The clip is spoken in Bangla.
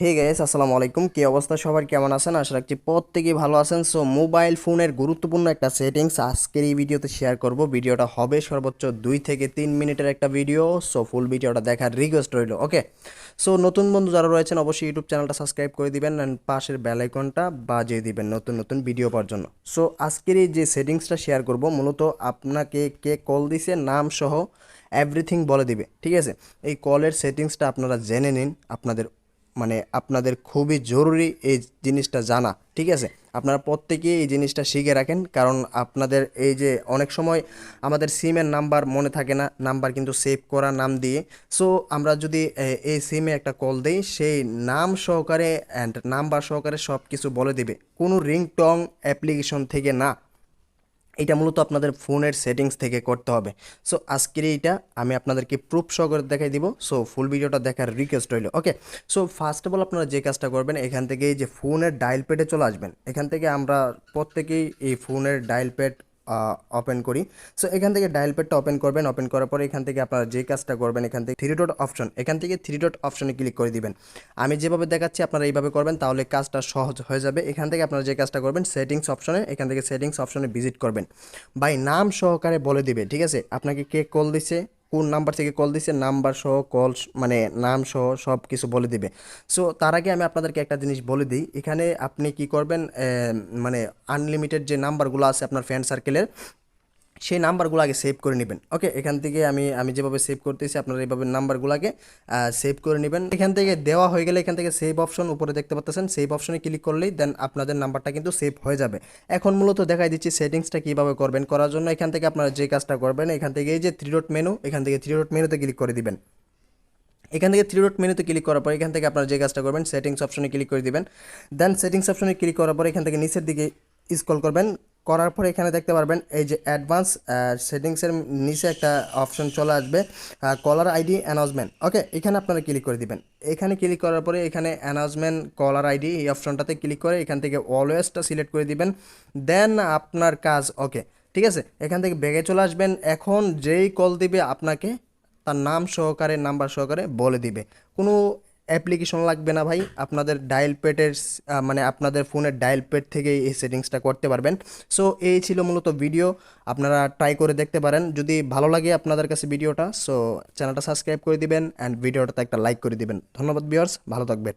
হে গাইস, আসসালামু আলাইকুম। কি অবস্থা সবার? কেমন আছেন? আশা রাখছি প্রত্যেকেই ভালো আছেন। সো, মোবাইল ফোনের গুরুত্বপূর্ণ একটা সেটিংস আজকের এই ভিডিওতে শেয়ার করব। ভিডিওটা হবে সর্বোচ্চ দুই থেকে তিন মিনিটের একটা ভিডিও। সো, ফুল ভিডিওটা দেখার রিকোয়েস্ট রইল, ওকে? সো, নতুন বন্ধু যারা রয়েছেন, অবশ্যই ইউটিউব চ্যানেলটা সাবস্ক্রাইব করে দিবেন অ্যান্ড পাশের বেল আইকনটা বাজিয়ে দিবেন নতুন নতুন ভিডিও পাওয়ার জন্য। সো, আজকের এই যে সেটিংসটা শেয়ার করব, মূলত আপনাকে কে কল দিছে, নাম সহ এভরিথিং বলে দিবে, ঠিক আছে? এই কলের সেটিংসটা আপনারা জেনে নিন, আপনাদের মানে আপনাদের খুবই জরুরি এই জিনিসটা জানা, ঠিক আছে? আপনারা প্রত্যেকেই এই জিনিসটা শিখে রাখেন, কারণ আপনাদের এই যে অনেক সময় আমাদের সিমের নাম্বার মনে থাকে না, নাম্বার কিন্তু সেভ করা নাম দিয়ে। সো আমরা যদি এই সিমে একটা কল দিই, সেই নাম সহকারে অ্যান্ড নাম্বার সহকারে সব কিছু বলে দেবে। কোনো রিংটং অ্যাপ্লিকেশন থেকে না। এটা মূলত আপনাদের ফোনের সেটিংস থেকে করতে হবে। সো আজকের এইটা আমি আপনাদেরকে প্রুফ সহকারে দেখাই দিব। সো ফুল ভিডিওটা দেখার রিকোয়েস্ট রইল। Okay so first of all আপনারা যে কাজটা করবেন, এখান থেকে যে ফোনের ডায়াল প্যাডে চলে আসবেন। এখান থেকে আমরা প্রত্যেকেই এই ফোনের ডায়াল প্যাড ওপেন করি। সো এখান থেকে ডায়াল প্যাডটা ওপেন করবেন। ওপেন করার পরে এখান থেকে আপনারা যে কাজটা করবেন, এখান থেকে থ্রি ডট অপশন এখান থেকে থ্রি ডট অপশনে ক্লিক করে দিবেন। আমি যেভাবে দেখাচ্ছি, আপনারা এইভাবে করবেন, তাহলে কাজটা সহজ হয়ে যাবে। এখান থেকে আপনারা যে কাজটা করবেন সেটিংস অপশনে এখান থেকে সেটিংস অপশনে ভিজিট করবেন। বাই নাম সহকারে বলে দিবে, ঠিক আছে? আপনাকে কে কল দিছে? কোন নাম্বার থেকে কল দিছে, নাম্বার সহ কল মানে নাম সহ সব কিছু বলে দিবে। সো তার আগে আমি আপনাদেরকে একটা জিনিস বলে দিই। এখানে আপনি কি করবেন মানে আনলিমিটেড যে নাম্বারগুলো আছে আপনার ফ্রেন্ড সার্কেলের সেই নাম্বারগুলো আগে সেভ করে নেবেন। ওকে এখান থেকে আমি আমি যেভাবে সেভ করতেছি, আপনারা এইভাবে নাম্বারগুলোকে সেভ করে নেবেন। এখান থেকে দেওয়া হয়ে গেলে এখান থেকে সেভ অপশন উপরে দেখতে পাচ্ছেন সেভ অপশনে ক্লিক করলেই দেন আপনাদের নাম্বারটা কিন্তু সেভ হয়ে যাবে। এখন মূলত দেখাই দিচ্ছি সেটিংসটা কীভাবে করবেন। করার জন্য এখান থেকে আপনারা যে কাজটা করবেন, এখান থেকে এই যে থ্রি ডট মেনু এখান থেকে থ্রি ডট মেনুতে ক্লিক করে দিবেন। এখান থেকে থ্রি ডট মেনুতে ক্লিক করার পর এখান থেকে আপনারা যে কাজটা করবেন সেটিংস অপশনে ক্লিক করে দিবেন। দেন সেটিংস অপশনে ক্লিক করার পর এখান থেকে নিচের দিকে স্ক্রল করবেন। করার পর এখানে দেখতে পারবেন, এই যে অ্যাডভান্স সেটিংসের নিচে একটা অপশন চলে আসবে কলার আইডি অ্যানাউন্সমেন্ট ওকে এখানে আপনারা ক্লিক করে দিবেন। এখানে ক্লিক করার পরে এখানে অ্যানাউন্সমেন্ট কলার আইডি এই অপশনটাতে ক্লিক করে এখান থেকে অলওয়েজটা সিলেক্ট করে দিবেন। দেন আপনার কাজ ওকে ঠিক আছে? এখান থেকে ব্যাগে চলে আসবেন। এখন যেই কল দিবে আপনাকে, তার নাম সহকারে নাম্বার সহকারে বলে দিবে। কোনো অ্যাপ্লিকেশন লাগবে না ভাই। আপনাদের ডায়াল প্যাডের মানে আপনাদের ফোনের ডায়াল প্যাড থেকে এই সেটিংসটা করতে পারবেন। সো এই ছিল মূলত ভিডিও আপনারা ট্রাই করে দেখতে পারেন। যদি ভালো লাগে আপনাদের কাছে ভিডিওটা সো চ্যানেলটা সাবস্ক্রাইব করে দিবেন অ্যান্ড ভিডিওটাতে একটা লাইক করে দিবেন। ধন্যবাদ বিয়ার্স ভালো থাকবেন।